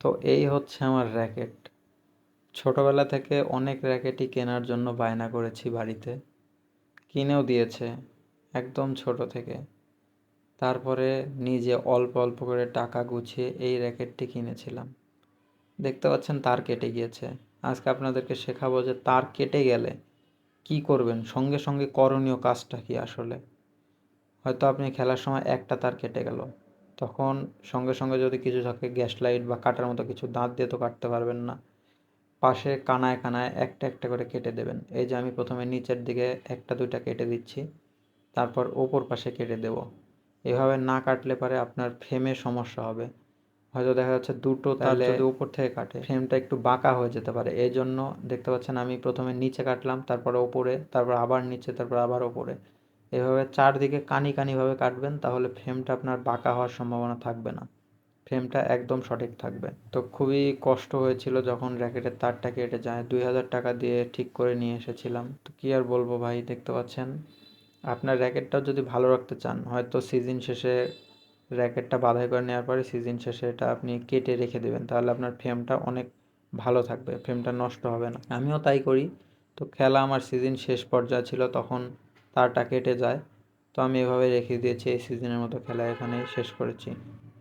তো এই হচ্ছে আমার র্যাকেট। ছোটোবেলা থেকে অনেক র্যাকেটই কেনার জন্য বায়না করেছি বাড়িতে। কিনেও দিয়েছে, একদম ছোট থেকে। তারপরে নিজে অল্প অল্প করে টাকা গুছিয়ে এই র্যাকেটটি কিনেছিলাম। দেখতে পাচ্ছেন তার কেটে গিয়েছে। আজকে আপনাদেরকে শেখাবো যে তার কেটে গেলে কি করবেন, সঙ্গে সঙ্গে করণীয় কাজটা কি আসলে? হয়তো আপনি খেলার সময় একটা তার কেটে গেল। তখন সঙ্গে সঙ্গে যদি কিছু থাকে গ্যাস লাইট বা কাটার মতো কিছু দাঁত দিয়ে তো কাটতে পারবেন না। পাশে কানায় কানায় একটা একটা করে কেটে দেবেন। এই যে আমি প্রথমে নিচের দিকে একটা দুইটা কেটে দিচ্ছি তারপর ওপর পাশে কেটে দেব। এভাবে না কাটলে পারে আপনার ফ্রেমে সমস্যা হবে। হয়তো দেখা যাচ্ছে দুটো তাহলে যদি উপর থেকে কাটে ফ্রেমটা একটু বাঁকা হয়ে যেতে পারে। এই জন্য দেখতে পাচ্ছেন আমি প্রথমে নিচে কাটলাম তারপর ওপরে তারপর আবার নিচে তারপর আবার ওপরে। এভাবে চারদিকে কানি কানিভাবে কাটবেন, তাহলে ফ্রেমটা আপনার বাঁকা হওয়ার সম্ভাবনা থাকবে না। ফ্রেমটা একদম সঠিক থাকবে। তো খুবই কষ্ট হয়েছিল যখন র্যাকেটের তারটা কেটে যায়। দুই হাজার টাকা দিয়ে ঠিক করে নিয়ে এসেছিলাম। তো কী আর বলব ভাই, দেখতে পাচ্ছেন? আপনার র্যাকেটটাও যদি ভালো রাখতে চান, হয়তো সিজন শেষে র্যাকেটটা বাধাই করে নেওয়ার পরে সিজন শেষে এটা আপনি কেটে রেখে দেবেন, তাহলে আপনার ফ্রেমটা অনেক ভালো থাকবে। ফ্রেমটা নষ্ট হবে না। আমিও তাই করি। তো খেলা আমার সিজন শেষ পর্যায়ে ছিল, তখন তারটা কেটে যায়। তো আমি এভাবে রেখে দিয়েছি, এই সিজনের মতো খেলা এখানেই শেষ করেছি।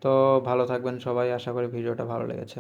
তো ভালো থাকবেন সবাই, আশা করি ভিডিওটা ভালো লেগেছে।